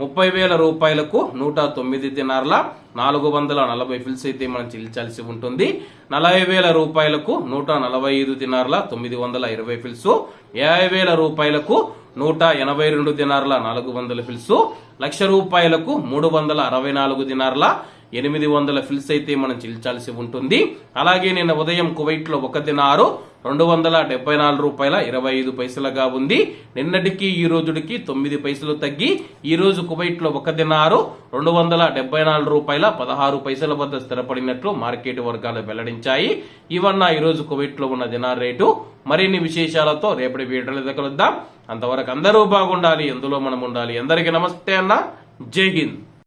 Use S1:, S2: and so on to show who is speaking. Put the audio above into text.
S1: ముప్పై వేల రూపాయలకు నూట తొమ్మిది దినార్ల నాలుగు వందల నలభై ఫిల్స్ అయితే మనం చెల్లించాల్సి ఉంటుంది. నలభై వేల రూపాయలకు నూట నలభై ఐదు దినార్ల తొమ్మిది వందల ఇరవై ఫిల్స్. యాభై వేల రూపాయలకు నూట ఎనభై రెండు దినార్ల నాలుగు వందల ఫిల్స్. లక్ష రూపాయలకు మూడు వందల అరవై నాలుగు దినార్ల ఎనిమిది వందల ఫిల్స్ అయితే మనం చెల్లించాల్సి ఉంటుంది. అలాగే నిన్న ఉదయం కువైట్లో ఒక దినారు రెండు వందల డెబ్బై నాలుగు రూపాయల ఇరవై ఐదు పైసలుగా ఉంది. నిన్నటికి ఈ రోజుడికి తొమ్మిది పైసలు తగ్గి ఈ రోజు కువైట్లో ఒక దినారు రెండు వందల డెబ్బై నాలుగు రూపాయల పదహారు పైసల వద్ద స్థిరపడినట్లు మార్కెట్ వర్గాలు వెల్లడించాయి. ఇవన్న ఈ రోజు కువైట్లో ఉన్న దినార్ రేటు. మరిన్ని విశేషాలతో రేపటి వీడియోలో కలుద్దాం. అంతవరకు అందరూ బాగుండాలి ఎందులో మనం ఉండాలి అందరికీ నమస్తే అన్న. జై హింద్.